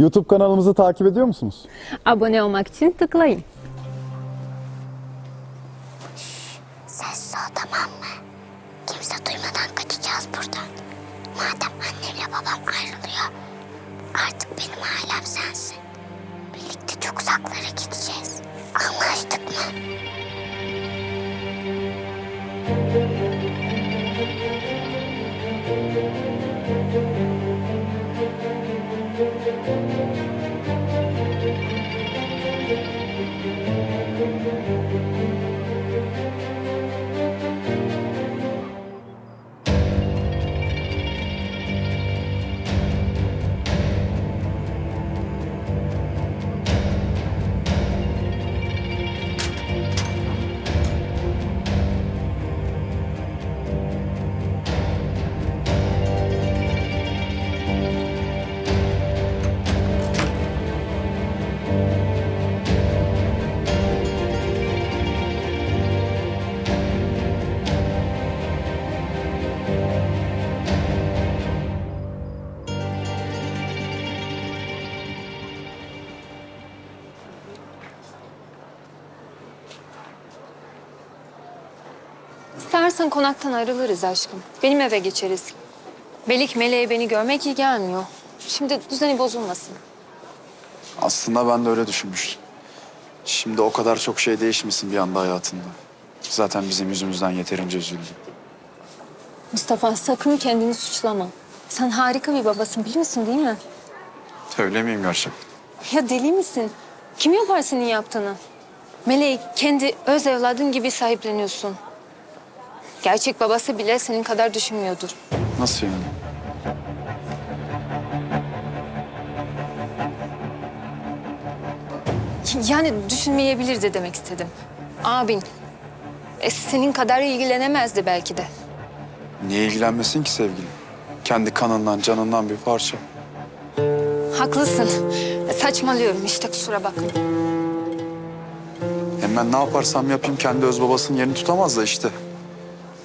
YouTube kanalımızı takip ediyor musunuz? Abone olmak için tıklayın. Sessiz ol tamam mı? Kimse duymadan kaçacağız buradan. Madem annemle babam ayrılıyor, artık benim ailem sensin. Birlikte çok uzaklara gideceğiz. Anlaştık mı? İstersen konaktan ayrılırız aşkım. Benim eve geçeriz. Belik meleğe beni görmek iyi gelmiyor. Şimdi düzeni bozulmasın. Aslında ben de öyle düşünmüştüm. Şimdi o kadar çok şey değişmesin bir anda hayatında. Zaten bizim yüzümüzden yeterince üzüldü. Mustafa sakın kendini suçlama. Sen harika bir babasın biliyorsun değil mi? Öyle miyim gerçekten? Ya deli misin? Kim yapar senin yaptığını? Meleği kendi öz evladın gibi sahipleniyorsun. Gerçek babası bile senin kadar düşünmüyordur. Nasıl yani? Yani düşünmeyebilir de demek istedim. Abin. E, senin kadar ilgilenemezdi belki de. Niye ilgilenmesin ki sevgilim? Kendi kanından, canından bir parça. Haklısın. Saçmalıyorum işte kusura bakma. Hem ben ne yaparsam yapayım kendi öz babasının yerini tutamaz da işte.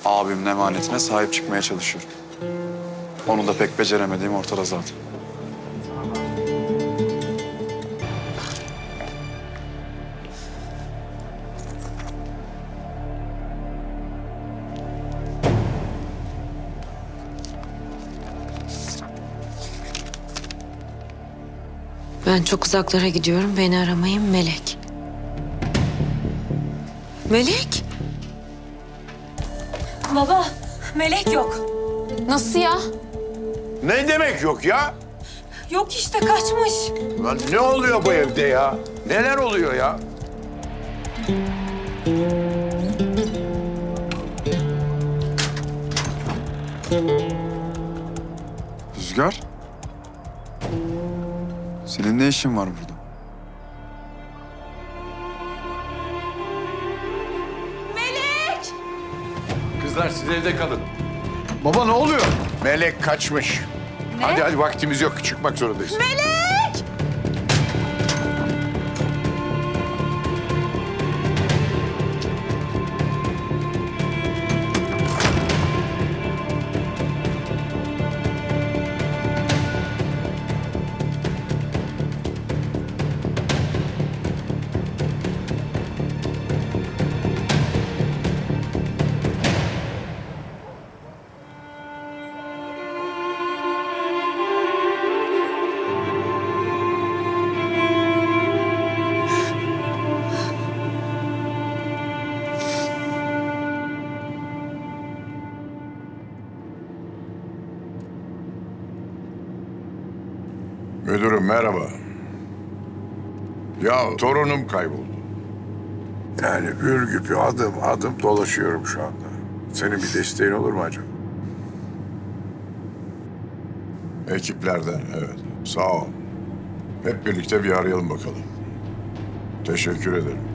Abimin emanetine sahip çıkmaya çalışıyorum. Onu da pek beceremediğim ortada zaten. Ben çok uzaklara gidiyorum. Beni aramayın Melek. Melek? Baba, melek yok. Nasıl ya? Ne demek yok ya? Yok işte kaçmış. Lan ne oluyor bu evde ya? Neler oluyor ya? Rüzgar? Senin ne işin var burada? Kızlar siz evde kalın. Baba ne oluyor? Melek kaçmış. Hadi hadi vaktimiz yok. Çıkmak zorundayız. Müdürüm merhaba. Ya torunum kayboldu. Yani Ürgüp'ü adım adım dolaşıyorum şu anda. Senin bir desteğin olur mu acaba? Ekiplerden evet. Sağ ol. Hep birlikte bir arayalım bakalım. Teşekkür ederim.